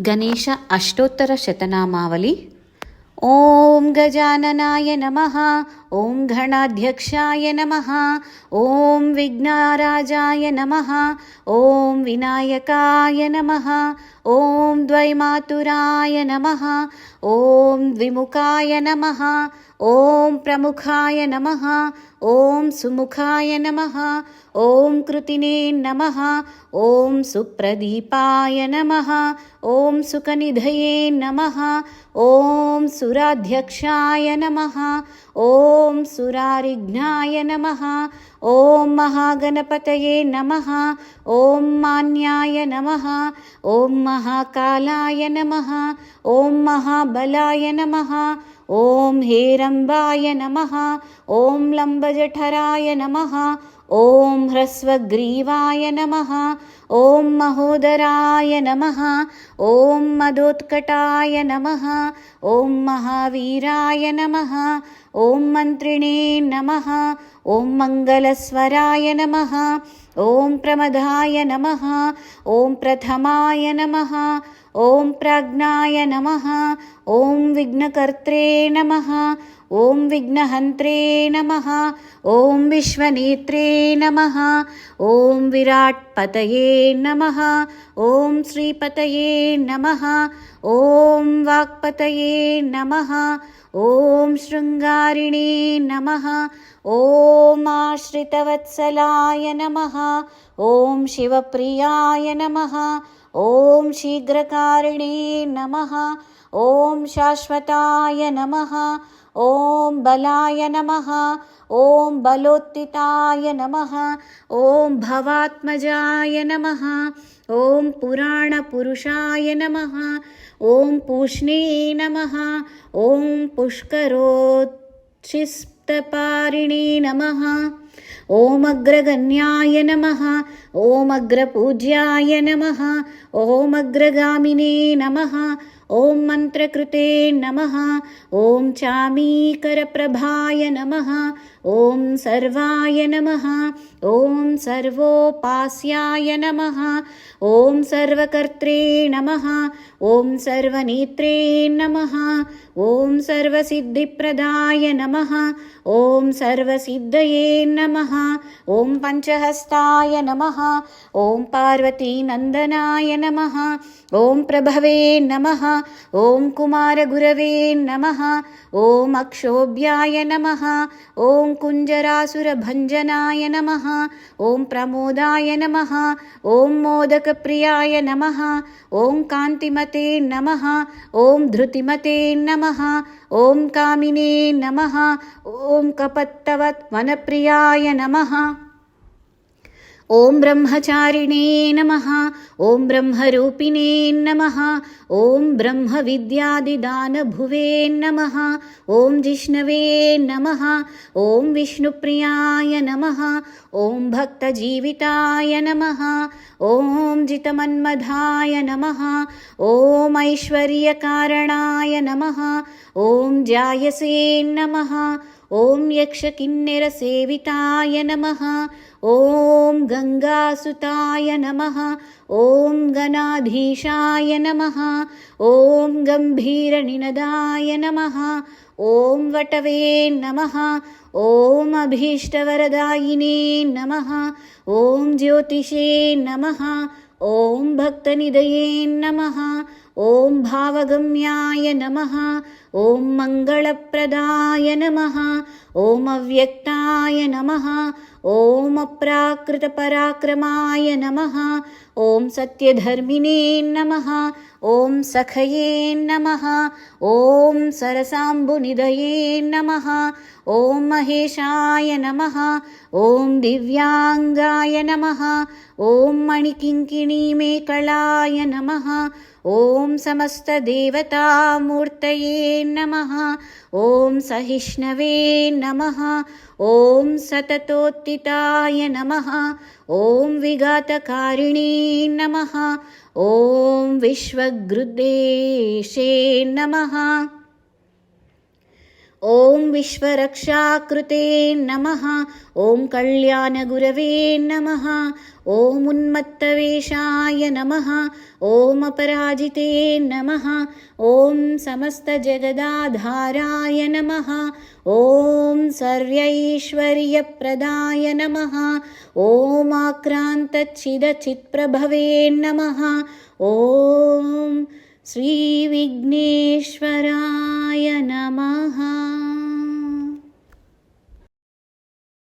ಗಣೇಶ ಅಷ್ಟೋತ್ತರ ಶತನಾಮಾವಳಿ. ಓಂ ಗಜಾನನಾಯ ನಮಃ. ॐ गणाध्यक्षाय नमः ॐ विघ्नाराजाय नमः ॐ विनायकाय नमः ॐ द्वैमातुराय नमः ॐ द्विमुखाय नमः ॐ प्रमुखाय नमः ॐ सुमुखाय नमः ॐ कृतिने नमः ॐ सुप्रदीपाय नमः ॐ सुखनिधये नमः ॐ सुराध्यक्षाय नमः ॐ सुरारिघ्नाय नमः। ॐ महागणपतये नमः। ॐ मान्याय नमः। ॐ महाकालाय नमः। ॐ महाबलाय नमः। ॐ हेरम्बाय नमः ॐ लम्बजठराय नमः ॐ ह्रस्वग्रीवाय नमः ॐ महोदराय नमः ॐ मदोत्कटाय नमः ॐ महावीराय नमः ॐ मन्त्रिणे नमः ॐ मङ्गलस्वराय नमः ॐ प्रमदाय नमः ॐ प्रथमाय नमः ॐ प्राज्ञाय नमः ॐ विघ्नकर्त्रे नमः ॐ विघ्नहन्त्रे नमः ॐ विश्वनेत्रे नमः ॐ विराट्पतये नमः ॐ श्रीपतये नमः ॐ वाक्पतये नमः ॐ शृङ्गारिणे नमः ॐ आश्रितवत्सलाय नमः ॐ शिवप्रियाय नमः ॐ शीघ्रकारिणे नमः ॐ शाश्वताय नमः ఓం బలాయ నమ ఓం బలోత్తితాయ నమ ఓం భవాత్మజాయ నమ ఓం పురాణపురుషాయ నమ ఓం పూష్ణే నమ ఓం పుష్కరోక్షిస్తపారిణే నమ ఓమగ్రగణ్యాయ నమ ఓమగ్రపూజ్యాయ నమ ఓమగ్రగామినే నమ ॐ मन्त्रकृते नमः ॐ चामीकरप्रभाय नमः ॐ सर्वाय नमः ॐ सर्वोपास्याय नमः ॐ सर्वकर्त्रे नमः ॐ सर्वनेत्रे नमः ॐ सर्वसिद्धिप्रदाय नमः ॐ सर्वसिद्धये नमः ॐ पञ्चहस्ताय नमः ॐ पार्वतीनन्दनाय नमः ॐ प्रभवे नमः ॐ कुमारगुरवे नमः ॐ अक्षोभ्याय नमः ॐ कुञ्जरासुरभञ्जनाय नमः ॐ प्रमोदाय नमः ॐ मोदकप्रियाय नमः ॐ कान्तिमते नमः ॐ धृतिमते नमः ॐ कामिने नमः ॐ कपत्तवत् वनप्रियाय नमः ॐ ब्रह्मचारिणे नमः ॐ ब्रह्मरूपिणे नमः ॐ ब्रह्मविद्यादिदानभुवे नमः ॐ जिष्णवे नमः ॐ विष्णुप्रियाय नमः ॐ भक्तजीविताय नमः ॐ जितमन्मधाय नमः ॐ ऐश्वर्यकारणाय नमः ॐ जायसे नमः ॐ यक्षकिन्नरसेविताय नमः। ॐ गङ्गासुताय नमः। ॐ गणाधीशाय नमः। ॐ गम्भीरनिनदाय नमः। ॐ वटवे नमः। ॐ अभीष्टवरदायिने नमः। ॐ ज्योतिषे नमः ॐ भक्तनिधये नमः ॐ भावगम्याय नमः ॐ मङ्गलप्रदाय नमः ॐ अव्यक्ताय नमः ॐ अप्राकृतपराक्रमाय नमः। ॐ सत्यधर्मिणे नमः। ॐ सखये नमः। ॐ सरसाम्बुनिधये नमः। ॐ महेशाय नमः। ॐ दिव्याङ्गाय नमः। ॐ मणिकिङ्किणीमेकलाय नमः ॐ समस्तदेवतामूर्तये नमः। ॐ सहिष्णवे नमः। ॐ सततोत्थिताय नमः। ॐ विघातकारिणे नमः। ॐ विश्वगृदेशे नमः ॐ विश्वरक्षाकृते नमः ॐ कल्याणगुरवे नमः ॐ उन्मत्तवेषाय नमः ॐ अपराजिते नमः ॐ समस्तजगदाधाराय नमः ॐ सर्वैश्वर्यप्रदाय नमः ॐ आक्रान्तच्छिदचित्प्रभवे नमः ॐ श्रीविघ्नेश्वराय नमः।